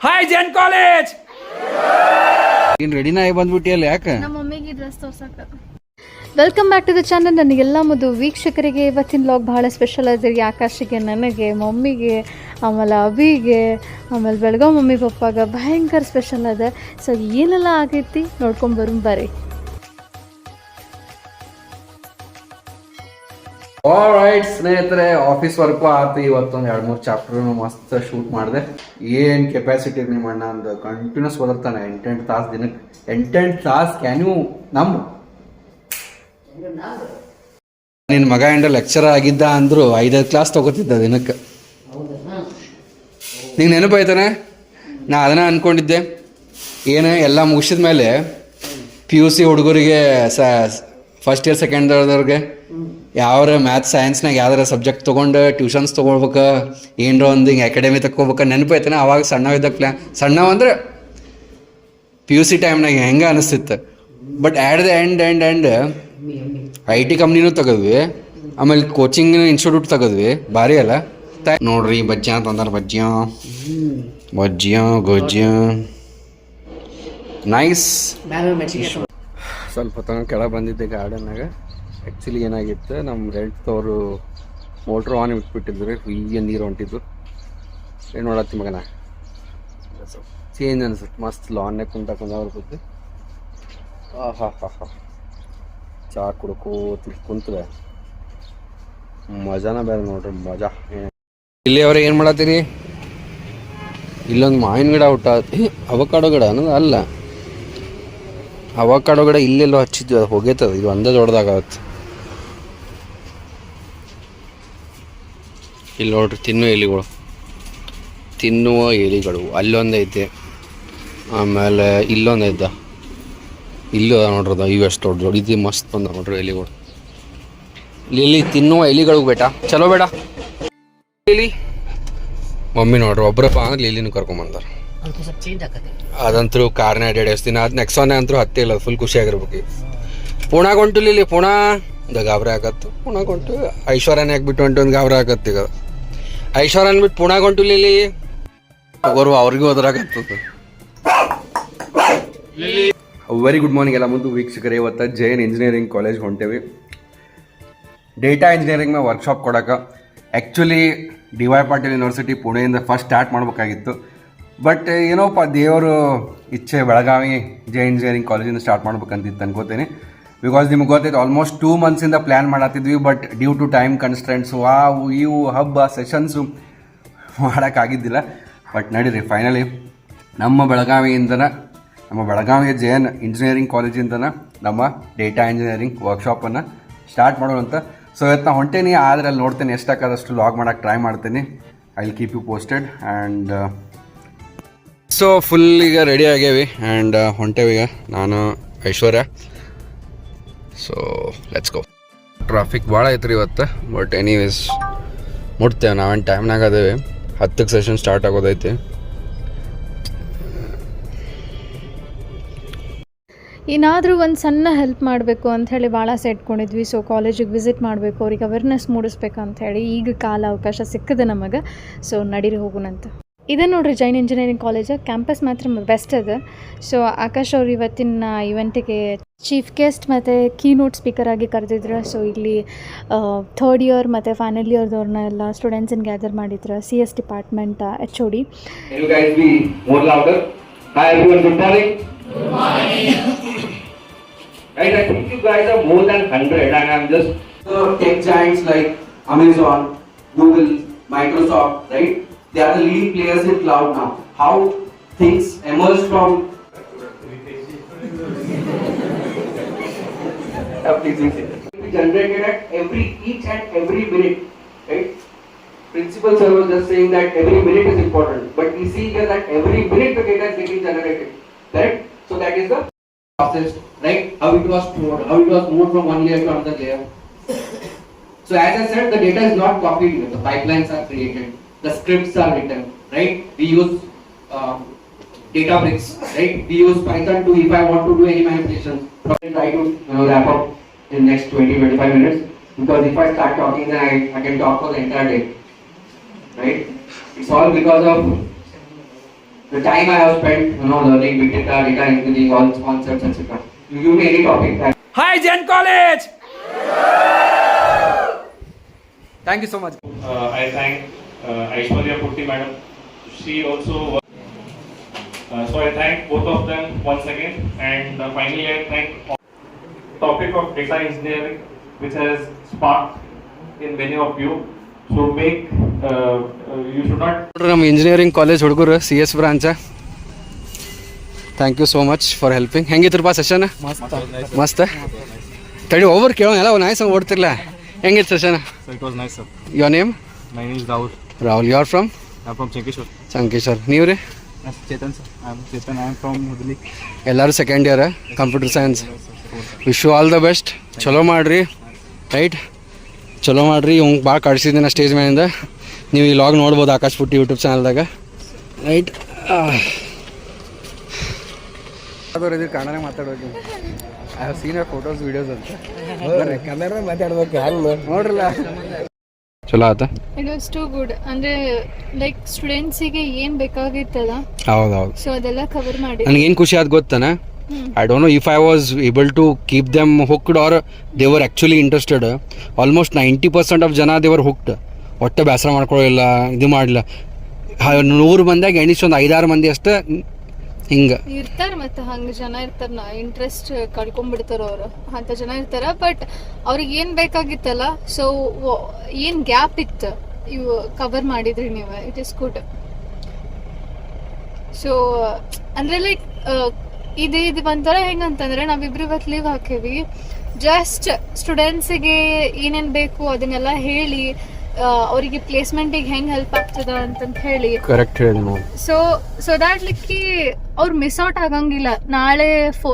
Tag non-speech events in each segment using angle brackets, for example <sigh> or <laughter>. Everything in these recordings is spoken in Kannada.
ಹಾಯ್ ಜೆನ್ ಕಾಲೇಜ್ ನೀನ್ ರೆಡಿನ ಆಗಿ ಬಂದ್ಬಿಟ್ಟಿಯಲ್ಲ ಯಾಕೆ? ನಮ್ಮ ಮಮ್ಮಿಗೆ dress ತೋರ್ಸಕ್ಕೆ. Welcome back to the channel ನನಗೆಲ್ಲ ಮುದ್ದು ವೀಕ್ಷಕರಿಗೆ ಇವತ್ತಿನ ಲಾಗ್ ಬಹಳ ಸ್ಪೆಷಲ್ ಅದ್ರಿಗೆ ಆಕಾಶಿಗೆ ನನಗೆ ಮಮ್ಮಿಗೆ ಆಮೇಲೆ ಅಭಿಗೆ ಆಮೇಲೆ ಬೆಳಗಾವ್ ಮಮ್ಮಿ ಪಪ್ಪಾಗ ಭಯಂಕರ ಸ್ಪೆಷಲ್ ಅದ ಸೊ ಏನೆಲ್ಲ ಆಗೈತಿ ನೋಡ್ಕೊಂಡ್ ಬರೋಣ ಬರ್ರಿ. ರೈಟ್ ಸ್ನೇಹಿತರೆ ಆಫೀಸ್ ವರ್ಕು ಆತು. ಇವತ್ತೊಂದು ಎರಡು ಮೂರು ಚಾಪ್ಟರ್ ಮಸ್ತ್ ಶೂಟ್ ಮಾಡಿದೆ. ಏನು ಕೆಪಾಸಿಟಿ ನಿಮ್ಮ ಅಣ್ಣ? ಅಂದ ಕಂಟಿನ್ಯೂಸ್ ಓದರ್ತಾನೆ ಎಂಟೆಂಟು ತಾಸು ದಿನಕ್ಕೆ ಎಂಟೆಂಟು ತಾಸು ಕ್ಯಾನ್ ಯು ನಮ್ಮ ನಿನ್ನ ಮಗ ಎಂಡ ಲೆಕ್ಚರ್ ಆಗಿದ್ದ ಅಂದ್ರು ಐದೈದು ಕ್ಲಾಸ್ ತಗೋತಿದ್ದ ದಿನಕ್ಕೆ ನಿಂಗೆ ನೆನಪಾಯ್ತಾನೆ ನಾ ಅದನ್ನ ಅನ್ಕೊಂಡಿದ್ದೆ. ಏನು, ಎಲ್ಲ ಮುಗಿಸಿದ ಮೇಲೆ ಪಿ ಯು ಸಿ ಹುಡುಗರಿಗೆ ಸ ಫಸ್ಟ್ ಇಯರ್ ಸೆಕೆಂಡ್ ಇಯರ್ದವ್ರಿಗೆ ಯಾವ್ರ ಮ್ಯಾಥ್ಸ್ ಸೈನ್ಸ್ನಾಗ ಯಾವ್ದಾರ ಸಬ್ಜೆಕ್ಟ್ ತೊಗೊಂಡು ಟ್ಯೂಷನ್ಸ್ ತೊಗೊಳ್ಬೇಕು ಏನರ ಒಂದು ಹಿಂಗೆ ಅಕಾಡೆಮಿ ತಗೋಬೇಕು ಐತನ? ಅವಾಗ ಸಣ್ಣವಿದ್ದಾಗ ಪ್ಲ್ಯಾನ್ ಸಣ್ಣ ಅಂದ್ರೆ ಪಿ ಯು ಸಿ ಟೈಮ್ನಾಗ ಹೆಂಗೆ ಅನಿಸ್ತಿತ್ತು? But at the end and end I T ಕಂಪ್ನಿನೂ ತೆಗೆದ್ವಿ. ಆಮೇಲೆ ಕೋಚಿಂಗ್ ಇನ್ಸ್ಟಿಟ್ಯೂಟ್ ತೆಗೆದ್ವಿ. ಭಾರಿ ಅಲ್ಲ? ನೋಡ್ರಿ ಬಜ್ಜ ತಂದಾರ ಬಜ್ಜಿಯ ಬಜ್ಜಿಯ ಗೊಜ್ಜಿಯ ನೈಸ್ ಸ್ವಲ್ಪ ತಗೊಂಡು ಕೆಳಗೆ ಬಂದಿದ್ದೆ ಗಾರ್ಡನ್ನಾಗ ಆ್ಯಕ್ಚುಲಿ ಏನಾಗಿತ್ತು ನಮ್ಮ ರೆಂಟ್ದವರು ಮೋಟ್ರ್ ಆನ್ ಇಟ್ಬಿಟ್ಟಿದ್ರು ಹುಯ್ಯ ನೀರು ಹೊಂಟಿದ್ರು. ಏನು ಮಾಡತ್ತಿ ಮಗನ? ಚೇಂಜ್ ಅನ್ಸುತ್ತೆ, ಮಸ್ತ್ ಲಾನ್ನೇ ಕುಂತ ಕುಂದ ಬರ್ತೈತಿ ಆಹಾ, ಹಾ ಹಾ. ಚಾ ಕುಡ್ಕೋತಿ ಕುಂತದೆ ಮಜಾನ ಬೇರೆ ನೋಡ್ರಿ, ಮಜಾ. ಇಲ್ಲಿ ಅವರೇ ಏನು ಮಾಡತ್ತೀರಿ? ಇಲ್ಲೊಂದು ಮಾವಿನ ಗಿಡ ಹುಟ್ಟ ಅವಕಾಡೋ ಗಿಡ ಅನ್ನೋದು ಅಲ್ಲ. ಅವಕಾಡೋ ಗಿಡ ಇಲ್ಲೆಲ್ಲೋ ಹಚ್ಚಿದ್ವಿ, ಅದು ಹೋಗೈತದ, ಇದು ಒಂದೇ ದೊಡ್ಡದಾಗತ್ತೆ. ಇಲ್ಲಿ ನೋಡ್ರಿ ತಿನ್ನುವ ಎಲಿಗಳು. ತಿನ್ನುವ ಎಲಿಗಳು. ಅಲ್ಲೊಂದೈತೆ ಆಮೇಲೆ ಇಲ್ಲೊಂದು ಐತ. ಇಲ್ಲೂ ಅದ ನೋಡ್ರಿ ಅದು ಇವು ಎಷ್ಟು ದೊಡ್ಡ ದೊಡ್ಡ. ಇದು ಮಸ್ತ್ ಬಂದ ನೋಡ್ರಿ ಎಲಿಗಳು. ಇಲ್ಲಿ ತಿನ್ನುವ ಎಲಿಗಳು ಬೇಟ. ಚಲೋ ಬೇಡ. ಲಿಲಿ ಮಮ್ಮಿ ನೋಡ್ರಿ ಒಬ್ಬರಪ್ಪ ಅಂದ್ರೆ ಲಿಲಿನೂ ಕರ್ಕೊಂಬಂದಾರ ಅದಂತರೂ ಕಾರ್ನ ಎರಡು ದಿನ ಅದು ನೆಕ್ಸಾನೆ ಅಂತೂ ಹತ್ತೇ ಇಲ್ಲ ಫುಲ್ ಖುಷಿಯಾಗಿರ್ಬೇಕು ಪುಣಾಗ ಹೊಂಟು ಲಿಲಿ ಪುಣಾ. ಒಂದು ಗಾಬರಿ ಆಗತ್ತು ಪುಣಾಗೊಂಟು ಐಶ್ವರ್ಯನ ಬಿಟ್ಟು ಹೊಂಟು ಒಂದು ಗಾಬರಿ ಆಗತ್ತೆ ಈಗ. ಐಶ್ವರ್ಯನ ಅನ್ಬಿಟ್ಟು ಪುಣಾ ಹೊಂಟು ಇಲ್ಲಿ ಅವರು ಅವ್ರಿಗೂ ಹೋದ್ರಾಗತ್ತದ ವೆರಿ ಗುಡ್ ಮಾರ್ನಿಂಗ್ ಎಲ್ಲ ಮುಂದೆ ವೀಕ್ಷಕರೇ, ಇವತ್ತು ಜೈನ್ ಇಂಜಿನಿಯರಿಂಗ್ ಕಾಲೇಜ್ ಹೊಂಟೇವಿ. ಡೇಟಾ ಇಂಜಿನಿಯರಿಂಗ್ ಮೇಲೆ ವರ್ಕ್ಶಾಪ್ ಕೊಡೋಕೆ. Actually D Y Patil university ಪುಣೆಯಿಂದ first start ಮಾಡಬೇಕಾಗಿತ್ತು. ಬಟ್ ಏನೋಪ್ಪ, ದೇವರು ಇಚ್ಛೆ ಬೆಳಗಾವಿ ಜೈನ್ ಇಂಜಿನಿಯರಿಂಗ್ ಕಾಲೇಜಿಂದ ಸ್ಟಾರ್ಟ್ ಮಾಡ್ಬೇಕಂತಿತ್ತು ಅನ್ಕೋತೀನಿ. ಬಿಕಾಸ್ ನಿಮ್ಗೆ ಗೊತ್ತೈತೆ ಆಲ್ಮೋಸ್ಟ್ ಟೂ ಮಂತ್ಸಿಂದ plan ಮಾಡತ್ತಿದ್ವಿ but due to time constraints ವಾವು, ಇವು ಹಬ್ಬ ಸೆಷನ್ಸು ಮಾಡೋಕ್ಕಾಗಿದ್ದಿಲ್ಲ ಬಟ್ ನಡೀರಿ ಫೈನಲಿ ನಮ್ಮ ಬೆಳಗಾವಿಯಿಂದನ, ನಮ್ಮ ಬೆಳಗಾವಿಯ ಜೆ ಎನ್ ಇಂಜಿನಿಯರಿಂಗ್ ಕಾಲೇಜಿಂದನ ನಮ್ಮ ಡೇಟಾ ಇಂಜಿನಿಯರಿಂಗ್ ವರ್ಕ್ಶಾಪನ್ನು ಸ್ಟಾರ್ಟ್ ಮಾಡೋಣ ಅಂತ. ಸೊ ಇವತ್ತು ನಾನು ಹೊಂಟೇನಿ, ಆದರೆ ಅಲ್ಲಿ ನೋಡ್ತೇನೆ ಎಷ್ಟಾಗದಷ್ಟು ಲಾಗ್ ಮಾಡೋಕ್ಕೆ ಟ್ರೈ ಮಾಡ್ತೀನಿ. I will keep you posted and so full ಈಗ ರೆಡಿ ಆಗ್ಯಾವಿ ಆ್ಯಂಡ್ ಹೊಂಟೇವೀಗ ಈಗ ನಾನು Aishwarya. So let's go traffic ಭಾಳ ಐತ್ರಿ ಇವತ್ತು ಬಟ್ ಎನಿವೇಸ್ ಮುಟ್ತೇವೆ ನಾವೇನು ಟೈಮ್ನಾಗ ಅದೇವಿ. ಹತ್ತಕ್ಕೆ ಸೆಷನ್ ಸ್ಟಾರ್ಟ್ ಆಗೋದೈತಿ. ಏನಾದರೂ ಒಂದು ಸಣ್ಣ ಹೆಲ್ಪ್ ಮಾಡಬೇಕು ಅಂಥೇಳಿ ಭಾಳ ಆಸೆ ಇಟ್ಕೊಂಡಿದ್ವಿ. ಸೊ ಕಾಲೇಜಿಗೆ ವಿಸಿಟ್ ಮಾಡಬೇಕು, ಅವ್ರಿಗೆ ಅವೇರ್ನೆಸ್ ಮೂಡಿಸ್ಬೇಕು ಹೇಳಿ ಈಗ ಕಾಲ ಅವಕಾಶ ಸಿಕ್ಕಿದೆ ನಮಗೆ. ಸೊ ನಡೀರಿ ಹೋಗೋಣಂತ ಇದೆ ನೋಡಿರಿ ಜೈನ್ ಇಂಜಿನಿಯರಿಂಗ್ ಕಾಲೇಜ್ ಕ್ಯಾಂಪಸ್ ಮಾತ್ರ ಬೆಸ್ಟ್ ಅದ. ಸೊ ಆಕಾಶ್ ಅವರು ಇವತ್ತಿನ ಇವೆಂಟಿಗೆ ಚೀಫ್ ಗೆಸ್ಟ್ ಮತ್ತು ಕೀ ನೋಟ್ ಸ್ಪೀಕರ್ ಆಗಿ ಕರೆದಿದ್ರು. ಸೊ ಇಲ್ಲಿ ಥರ್ಡ್ ಇಯರ್ ಮತ್ತು ಫೈನಲ್ ಇಯರ್ದವ್ರನ್ನ ಎಲ್ಲ ಸ್ಟೂಡೆಂಟ್ಸನ್ನು ಗ್ಯಾದರ್ ಮಾಡಿದ್ರು. C S department H O D Microsoft, right? They are the leading players in cloud now. How things emerge from be generated at every each and every minute, right? Principal sir was just saying that every minute is important, but we see here that every minute the data is getting generated, correct? So that is the process, right? How it was stored, how it was moved from one layer to another layer. So as I said, the data is not copied here, the pipelines are created, the scripts are written, right? We use um, Databricks, right? We use Python to, if I want to do any manipulation, probably try to you know, wrap up in next 20-25 minutes. Because if I start talking, then I, I can talk for the entire day, right? It's all because of the time I have spent, you know, learning big data, data engineering, all concepts, etc. You give me any topic that Hi, Gen College! Thank you so much. Uh, I thank uh, Aishwarya Putty madam. She also. worked- Uh, so I thank both of them once again, and uh, finally I thank topic of data engineering, which has sparked in many of you. So make uh, uh, you should not ನೋಡ್ರಿ ನಮ್ಮ ಇಂಜಿನಿಯರಿಂಗ್ ಕಾಲೇಜ್ ಹುಡುಗರು C S branch thank you so much for helping ಹೆಂಗಿತ್ರಪ್ಪ session ಮಸ್ತ್ ತಡಿ ಓವರ್ ಕೇಳೋಣ ಎಲ್ಲ ನಾಯ್ಸ್ ಓಡ್ತಿರ್ಲ ಹೆಂಗಿತ್ತು session So it was nice, sir. Your name My name is Rahul. Rahul you are from from Chankeshwar. Sankeshwar ನೀವು ರೀ sir Chetan, sir. Chetan Chetan. Am from Hudli. ಎಲ್ಲರೂ second year computer science wish you all the best ಚಲೋ ಮಾಡಿರಿ ರೈಟ್ ಚಲೋ ಮಾಡಿರಿ ಇವಂಗೆ ಭಾಳ ಕಳ್ಸಿದ್ದೀನಿ ನಾ ಸ್ಟೇಜ್ ಮೇಲಿಂದ ನೀವು ಈ ಲಾಗ್ ನೋಡ್ಬೋದು ಆಕಾಶ್ ಪುಟ್ಟಿ ಯೂಟ್ಯೂಬ್ ಚಾನಲ್ದಾಗ ರೈಟ್ ಇದು ಕನ್ನಡ ಮಾತಾಡೋದು I have seen photos videos ಅಂತ ಕನ್ನಡ ಮಾತಾಡ್ಬೇಕು ನೋಡ್ರಲ್ಲ. ಚಲೋ ಆತ? ಇಟ್ ವಾಸ್ ಟು ಗುಡ್ ಅಂದ್ರೆ ಲೈಕ್ ಸ್ಟೂಡೆಂಟ್ಸಿಗೆ ಏನು ಬೇಕಾಗಿತ್ತಲ್ಲ ಹೌದು ಹೌದು ಸೊ ಅದೆಲ್ಲ ಕವರ್ ಮಾಡಿ ಏನು ಖುಷಿ ಆದ ಗೊತ್ತಾನ? I don't know if I was able to keep them hooked or they're actually interested almost ninety percent of ಜನ ದೇವರ್ ಹುಕ್ಡ್ ಒಟ್ಟೆ ಬೇಸರ ಮಾಡ್ಕೊಳ್ಳಿಲ್ಲ ಇದು ಮಾಡಲಿಲ್ಲ. ನೂರು ಮಂದಿಯಾಗ ಎಣಿಸಿ ಒಂದು ಐದಾರು ಮಂದಿ ಅಷ್ಟೇ ಹಿಂಗೆ. ಇರ್ತಾರ ಮತ್ತೆ ಹಂಗ ಜನ ಇರ್ತಾರ ನಾ ಇಂಟ್ರೆಸ್ಟ್ ಕಳ್ಕೊಂಡ್ಬಿಡ್ತಾರ ಅವ್ರು. ಅಂತ ಜನ ಇರ್ತಾರ ಬಟ್ ಅವ್ರಿಗೆ ಏನ್ ಬೇಕಾಗಿತ್ತಲ್ಲ ಸೊ ಏನ್ ಗ್ಯಾಪ್ ಇತ್ತು ಇವು ಕವರ್ ಮಾಡಿದ್ರಿ ನೀವು ಇಟ್ ಇಸ್ ಗುಡ್ ಸೊ ಅಂದ್ರೆ ಲೈಕ್ ಇದು ಇದು ಒಂಥರ ಹೆಂಗಂತಂದ್ರೆ ನಾವಿಬ್ರು ಇವತ್ತು ಲೀವ್ ಹಾಕೇವಿ. ಜಸ್ಟ್ ಸ್ಟೂಡೆಂಟ್ಸಿಗೆ ಏನೇನ್ ಬೇಕು ಅದನ್ನೆಲ್ಲ ಹೇಳಿ ಅವರಿಗೆ ಪ್ಲೇಸ್ಮೆಂಟಿಗೆ ಹೆಂಗ್ ಹೆಲ್ಪ್ ಆಗ್ತದ ಅಂತಂತ ಹೇಳಿ. Correct so so that like ಅವ್ರು ಮಿಸ್ಔಟ್ ಆಗಂಗಿಲ್ಲ. ನಾಳೆ ಫೋ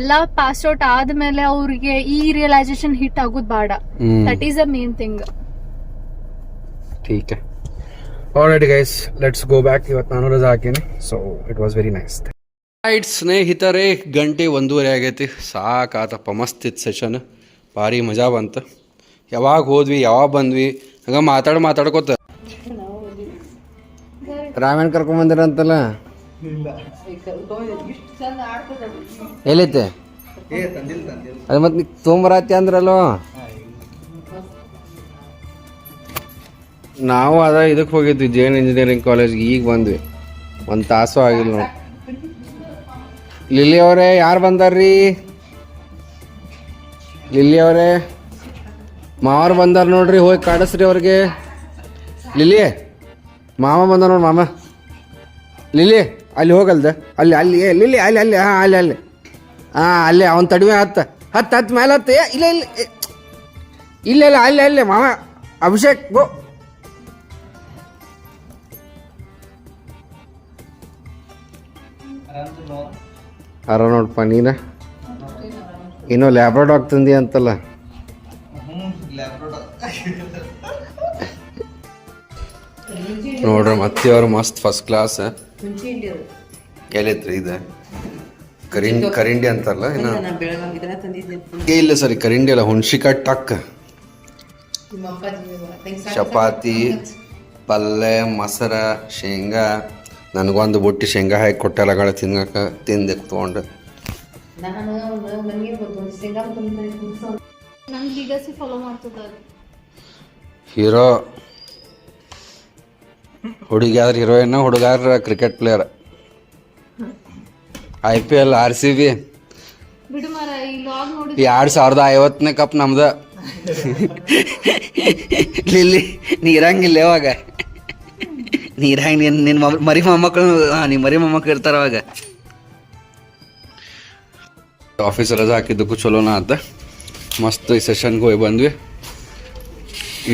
ಎಲ್ಲಾ ಪಾಸ್ ಔಟ್ ಆದ್ಮೇಲೆ ಅವ್ರಿಗೆ ಈ ರಿಯಲೈಸೇಷನ್ ಹಿಟ್ ಆಗೋದು ಬೇಡ. That is the main thing ಟೀಕೆ alright guys let's go back ಇವತ್ತು ನಾನು ರಜಾ ಹಾಕಿನಿ. So it was very nice right ಸ್ನೇಹಿತರೇ ಗಂಟೆ ಒಂದೂವರೆ ಆಗೈತಿ. ಸಾಕಾತಪ್ಪ ಮಸ್ತ್ ಇತ್ತು ಸೆಷನ್ ಭಾರಿ ಮಜಾ ಬಂತು. ಯಾವಾಗ ಹೋದ್ವಿ ಯಾವಾಗ ಬಂದ್ವಿ ಹಂಗ ಮಾತಾಡ್ ಮಾತಾಡ್ಕೋತ. ರಾಮಾಯಣ ಕರ್ಕೊಂಡ್ ಬಂದಿರಂತಲ್ಲ? ಎಲ್ಲೈತೆ ಅದು ಮತ್ತೆ ನೀ ತೊಂಬರಾತಿ ಅಂದ್ರಲ್ಲೋ ನಾವು ಅದ ಇದಕ್ಕೆ ಹೋಗಿದ್ವಿ ಜೈನ್ ಇಂಜಿನಿಯರಿಂಗ್ ಕಾಲೇಜ್ಗೆ ಈಗ ಬಂದ್ವಿ. ಒಂದು ತಾಸು ಆಗಿಲ್ಲ ನೋಡಿ. ಲಿಲ್ಲಿ ಅವರೇ ಯಾರು ಬಂದಾರ್ರಿ? ಲಿಲ್ಲಿ ಅವರೇ. ಮಾವ್ರ ಬಂದಾರ ನೋಡ್ರಿ ಹೋಗಿ ಕಾಡಿಸ್ರಿ ಅವ್ರಿಗೆ. ಲಿಲ್ಲಿ ಮಾಮ ಬಂದ ನೋಡಿ ಮಾಮ. ಲಿಲ್ಲಿ. ಅಲ್ಲಿ ಹೋಗಲ್ದ? ಅಲ್ಲಿ ಅಲ್ಲಿ ಎಲ್ಲಿ ಅಲ್ಲಿ ಅಲ್ಲಿ, ಹಾಂ, ಅಲ್ಲಿ ಅಲ್ಲಿ. ಹಾಂ, ಅಲ್ಲಿ, ಅವನ ತಡಿಮೆ ಹತ್ತ. ಹತ್ತು ಹತ್ತು ಮೇಲೆ ಹತ್ತು. ಇಲ್ಲ ಇಲ್ಲ ಇಲ್ಲ ಇಲ್ಲ, ಅಲ್ಲಿ ಅಲ್ಲಿ, ಮಾವ, ಅಭಿಷೇಕ್, ಗೋ. ಅರ ನೋಡಪ್ಪ ನೀನ? ಇನ್ನು ಲ್ಯಾಬ್ರೋಡ್ ತಂದಿ ಅಂತಲ್ಲ. ನೋಡ್ರಿ ಮತ್ತೆ ಅವ್ರು ಮಸ್ತ್ ಫಸ್ಟ್ ಕ್ಲಾಸ್ ಎಲ್ಲಿತ್ರಿ ಇದು. ಕರಿಂಡಿ ಕರಿಂಡಿ ಅಂತಾರಲ್ಲ ಏನ ಏ ಇಲ್ಲ ಸರಿ ಕರಿಂಡಿ ಅಲ್ಲ ಹುಣ್ಸಿಕಾಯಿ ಟಕ್. ಚಪಾತಿ ಪಲ್ಯ ಮೊಸರ ಶೇಂಗಾ. ನನಗೊಂದು ಬುಟ್ಟಿ ಶೇಂಗಾ ಹಾಕಿ ಕೊಟ್ಟೆಲ್ಲಗಳ ತಿನ್ನಕ ತಿಂದೆ ತೊಗೊಂಡು. ಹೀರೋ ಹುಡುಗಿಯಾದ್ರೆ heroine ಹುಡುಗಾರ cricket player I P L R C B. ಬಿಡು ಮಾರ ಈ ಲಾಗ್ ನೋಡಿ ಎರಡು ಸಾವಿರದ ಐವತ್ತನೇ ಕಪ್ ನಮ್ದ. ಇಲ್ಲಿ ನೀರಂಗಿಲ್ಲ ಯಾವಾಗ ನೀರಂಗ್ ನಿನ್ನ ನಿನ್ನ ಮರಿ ಮೊಮ್ಮಕ್ಕಳು ಹಾಂ ನಿಮ್ಮ ಮರಿ ಮೊಮ್ಮಕ್ಕಳು ಇರ್ತಾರ ಅವಾಗ ಆಫೀಸ್ ರಜಾ ಹಾಕಿದ್ದಕ್ಕೂ ಚಲೋನ ಅಂತ ಮಸ್ತ್ ಈ ಸೆಷನ್ಗೆ ಹೋಗಿ ಬಂದ್ವಿ.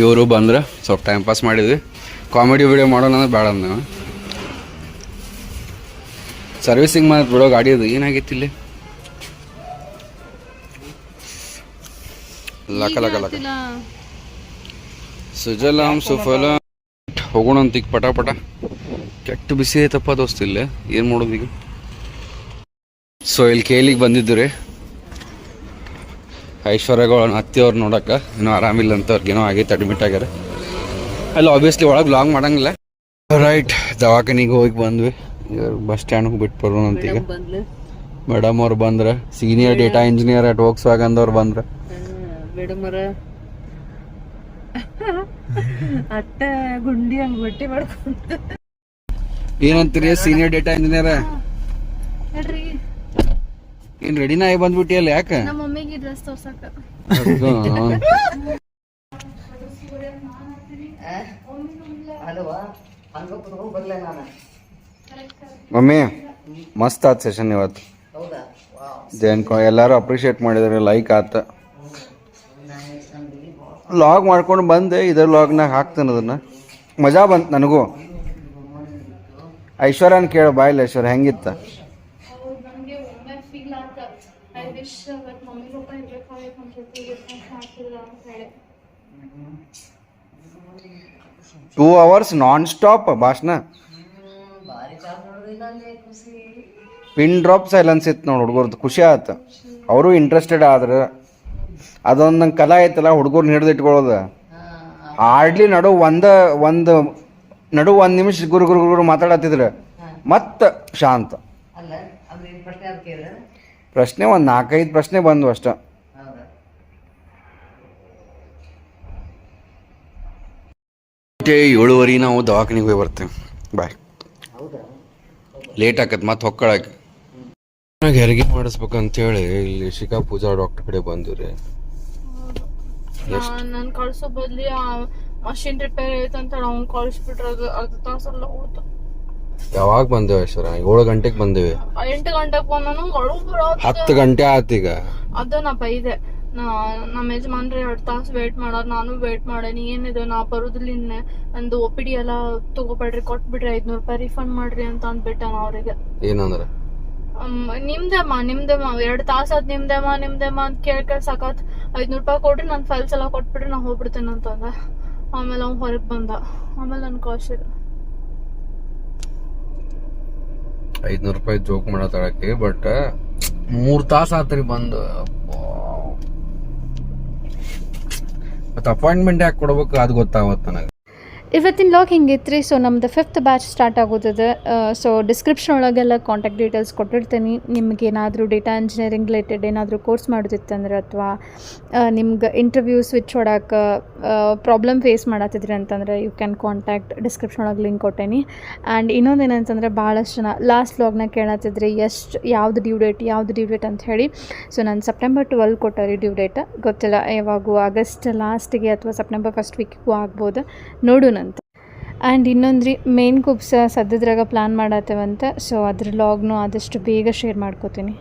ಇವರು ಬಂದ್ರೆ ಸ್ವಲ್ಪ ಟೈಮ್ ಪಾಸ್ ಮಾಡಿದ್ವಿ. ಕಾಮಿಡಿ ವಿಡಿಯೋ ಮಾಡೋಣ ಅಂದ್ರೆ ಬೇಡ ನಾವು ಸರ್ವಿಸಿಂಗ್ ಮಾಡಿ ಬಿಡೋ ಗಾಡಿ ಅದು ಏನಾಗಿತ್ತು ಇಲ್ಲಿ? ಲಕ ಲಕ ಲಕ. ಸುಜಲಾಂ ಸುಫಲ. ಹೋಗೋಣ ಅಂತ ಈಗ ಪಟ ಪಟ. ಕೆಟ್ಟ ಬಿಸಿ ಐತಪ್ಪ ದೋಸ್ತ ಇಲ್ಲೇ. ಏನು ಮಾಡೋದು ಈಗ? ಸೊ ಇಲ್ಲಿ ಕೇಳಿಗೆ ಬಂದಿದ್ದು ರೀ. ಐಶ್ವರ್ಯಗಳ ಹತ್ತಿಯವ್ರು ನೋಡೋಕೆ ಏನೋ ಆರಾಮಿಲ್ಲ ಅಂತ ಅವ್ರಿಗೇನೋ ಆಗೈತೆ ಅಡ್ಮಿಟ್ ಆಗ್ಯಾರ. ಅಲ್ಲಿ ಆಬ್ವಿಯಸ್ಲಿ ಒಳಗೆ ಲಾಂಗ್ ಮಾಡಂಗಿಲ್ಲ. ರೈಟ್ ದವಾಖಾನಿಗೆ ಹೋಗಿ ಬಂದ್ವಿ. ಬಸ್ ಸ್ಟ್ಯಾಂಡ್ಗೆ ಬಿಟ್ಟು ಬರೋಣಂತ ಈಗ. ಮೇಡಮ್ ಅವ್ರು ಬಂದ್ರೆ ಸೀನಿಯರ್ ಡೇಟಾ ಇಂಜಿನಿಯರ್ ಅಟ್ ವೋಕ್ಸ್ ವ್ಯಾಗನ್ದವ್ರು ಬಂದ್ರೆ. ಮೇಡಮರ <laughs> ಅಟ್ಟ ಗುಂಡಿ ಹಂಗ್ ಬಟ್ಟಿ ಮಾಡ್ಕೊಂತ. ಏನಂತೀರಿ ಸೀನಿಯರ್ ಡೇಟಾ ಇಂಜಿನಿಯರ್ ಹೇಳ್ರಿ. ಏನ್ ರೆಡಿನ ಆಗಿ ಬಂದ್ಬಿಟ್ಟಿಯಲ್ಲ ಯಾಕೆ? ನಮ್ಮ ಮಮ್ಮಿಗೆ ಡ್ರೆಸ್ ತೋರ್ಸಕ ಅಲ್ವಾ ಹಂಗ ಬರ್ಲೆ ನಾನು? ಮಮ್ಮಿ, ಮಸ್ತ್ ಆತ್ ಸೆಷನ್ ಇವತ್ತು. ಜೈನ್ ಎಲ್ಲರೂ ಅಪ್ರಿಷಿಯೇಟ್ ಮಾಡಿದಾರೆ ಲೈಕ್ ಆತ. ಲಾಗ್ ಮಾಡ್ಕೊಂಡು ಬಂದೆ ಇದರ ಲಾಗ್ನಾಗ ಹಾಕ್ತೇನೆ ಅದನ್ನ. ಮಜಾ ಬಂತು ನನಗೂ. ಐಶ್ವರ್ಯನ ಕೇಳ ಬಾಯಿಲ್ಲ ಐಶ್ವರ್ಯ ಹೆಂಗಿತ್ತ? ಟೂ ಅವರ್ಸ್ ನಾನ್ ಸ್ಟಾಪ್ ಭಾಷಣ ಬಾರಿ ಚಾಲ್ ನೋಡೋದಿಲ್ಲ ಅಲ್ಲಿ ಖುಷಿ ಪಿನ್ ಡ್ರಾಪ್ ಸೈಲೆನ್ಸ್ ಇತ್ತು ನೋಡಿ ಹುಡುಗರ್ದು ಖುಷಿ ಆಯ್ತು ಅವರು ಇಂಟ್ರೆಸ್ಟೆಡ್ ಆದ್ರೆ ಅದೊಂದು ನಂಗೆ ಕಲಾ ಐತಲ್ಲ ಹುಡುಗರ್ನ ಹಿಡಿದು ಇಟ್ಕೊಳ್ಳೋದು ಆಡ್ಲಿ ನಡು ಒಂದ ಒಂದು ನಡು ಒಂದು ನಿಮಿಷ ಗುರು ಗುರು ಗುರು ಮಾತಾಡತ್ತಿದ್ರು. ಮತ್ತೆ ಶಾಂತ. ಪ್ರಶ್ನೆ ಒಂದು ನಾಲ್ಕೈದು ಪ್ರಶ್ನೆ ಬಂದ್ವು ಅಷ್ಟ. ಹೌದಾ? ಏಳುವರೆ ನಾವು ದವಾಖಾನೆಗೆ ಹೋಗಿ ಬರ್ತೇವೆ. ಬಾಯ್. ಲೇಟ್ ಆಕತ್ ಮತ್ತೆ ಹೊಕ್ಕಳಕ್ಕೆ ಹೆರಿಗೆ ಮಾಡಿಸ್ಬೇಕಂತೇಳಿ ಇಲ್ಲಿ ಶಿಖಾ ಪೂಜಾ ಡಾಕ್ಟರ್ ಕಡೆ ಬಂದು ರೀ ನಾನು ಕಳ್ಸೋ ಬದ್ಲಿ ಆ ಮಷಿನ್ ರಿಪೇರ್ ಐತೆ ಅಂತ ಅವ್ನು ಕಳಿಸ್ಬಿಟ್ರೆ ಅದು ಅರ್ಧ ತಾಸಲ್ಲ ಹೋಯ್ತು. ಯಾವಾಗ ಬಂದೇವೆ ಐಶ್ವರ? ಏಳು ಗಂಟೆಗೆ ಬಂದೇವೆ. ಎಂಟು ಗಂಟೆಗೆ ಬಂದನು ಹತ್ತು ಗಂಟೆ ಆತೀಗ ಈಗ. ನಾ ಬೈದೆ. ನಮ್ಮ ಯಜಮಾನ್ರಿ ಎರಡು ತಾಸು ವೇಟ್ ಮಾಡೋರು ನಾನು ವೇಟ್ ಮಾಡೇನಿ ಏನಿದೆ ನಾ ಬರೋದಿಲ್ಲ ಇನ್ನೆ ನಂದು ಒ ಪಿ ಡಿ ಎಲ್ಲ ತಗೋಬೇಡ್ರಿ ಕೊಟ್ಬಿಡ್ರಿ ಐದ್ನೂರು ರೂಪಾಯಿ ರಿಫಂಡ್ ಮಾಡ್ರಿ ಅಂತ ಅಂದ್ಬಿಟ್ಟ ನಾ ಅವ್ರಿಗೆ. ನಿಮ್ದೇ ಮಾ ನಿಮ್ದೇ ಮಾ ಎರಡು ತಾಸು ಅದ್ ನಿಮ್ದೇಮ್ಮ ನಿಮ್ದೇಮ್ಮ ಅಂತ ಕೇಳಿ ಕೇಳಿ ಸಾಕಾತ್ ಐದ್ನೂರು ರೂಪಾಯಿ ಕೊಡ್ರಿ ನನ್ನ ಫೈಲ್ಸ್ ಎಲ್ಲ ಕೊಟ್ಬಿಡ್ರಿ ನಾ ಹೋಗ್ಬಿಡ್ತೇನೆ ಅಂತಂದ ಆಮೇಲೆ ಅವ್ನು ಹೊರಗೆ ಬಂದ. ಆಮೇಲೆ ನನ್ನ ಕಾಶಿರ್ ಐದ್ನೂರು ರೂಪಾಯಿ ಜೋಕ್ ಮಾಡತ್ತಾಳಕ್ಕೆ ಬಟ್ ಮೂರ್ ತಾಸ ಆತ್ರಿ ಬಂದು. ಮತ್ತೆ ಅಪಾಯಿಂಟ್ಮೆಂಟ್ ಯಾಕೆ ಕೊಡ್ಬೇಕು ಅದು ಗೊತ್ತಾಗುತ್ತೆ ನನಗೆ. ಇವತ್ತಿನ ಲಾಗ್ ಹಿಂಗಿತ್ತು ರೀ ಸೊ ನಮ್ದು ಫಿಫ್ತ್ ಬ್ಯಾಚ್ ಸ್ಟಾರ್ಟ್ ಆಗೋದದ. ಸೊ ಡಿಸ್ಕ್ರಿಪ್ಷನ್ ಒಳಗೆಲ್ಲ ಕಾಂಟ್ಯಾಕ್ಟ್ ಡೀಟೇಲ್ಸ್ ಕೊಟ್ಟಿರ್ತೀನಿ. ನಿಮ್ಗೆ ಏನಾದರೂ ಡೇಟಾ ಇಂಜಿನಿಯರಿಂಗ್ ರಿಲೇಟೆಡ್ ಏನಾದರೂ ಕೋರ್ಸ್ ಮಾಡೋದಿತ್ತಂದ್ರೆ ಅಥವಾ ನಿಮ್ಗೆ ಇಂಟರ್ವ್ಯೂ ಸ್ವಿಚ್ ಹೊಡಕ್ಕೆ ಪ್ರಾಬ್ಲಮ್ ಫೇಸ್ ಮಾಡತ್ತಿದ್ರಿ ಅಂತಂದ್ರೆ ಯು ಕ್ಯಾನ್ ಕಾಂಟ್ಯಾಕ್ಟ್ ಡಿಸ್ಕ್ರಿಪ್ಷನ್ ಒಳಗೆ ಲಿಂಕ್ ಕೊಟ್ಟೇನಿ. ಆ್ಯಂಡ್ ಇನ್ನೊಂದು ಏನಂತಂದ್ರೆ ಭಾಳಷ್ಟು ಜನ ಲಾಸ್ಟ್ ಲಾಗ್ನ ಕೇಳತ್ತಿದ್ರಿ ಎಷ್ಟು, ಯಾವ್ದು ಡ್ಯೂ ಡೇಟ್ ಯಾವ್ದು ಡ್ಯೂ ಡೇಟ್ ಅಂತ ಹೇಳಿ. ಸೊ ನಾನು ಸೆಪ್ಟೆಂಬರ್ ಟ್ವೆಲ್ ಕೊಟ್ಟರಿ ಡ್ಯೂ ಡೇಟ್ ಗೊತ್ತಿಲ್ಲ, ಯಾವಾಗೂ ಆಗಸ್ಟ್ ಲಾಸ್ಟಿಗೆ ಅಥವಾ ಸೆಪ್ಟೆಂಬರ್ ಫಸ್ಟ್ ವೀಕಿಗೂ ಆಗ್ಬೋದು. ನೋಡೋಣಂತ ಆ್ಯಂಡ್ ಇನ್ನೊಂದು ರೀ ಮೇನ್ ಕುಬ್ಸ ಸದ್ಯದ್ರಾಗ ಪ್ಲ್ಯಾನ್ ಮಾಡತ್ತೇವಂತ. ಸೊ ಅದ್ರ ಲಾಗ್ನು ಆದಷ್ಟು ಬೇಗ ಶೇರ್ ಮಾಡ್ಕೋತೀನಿ.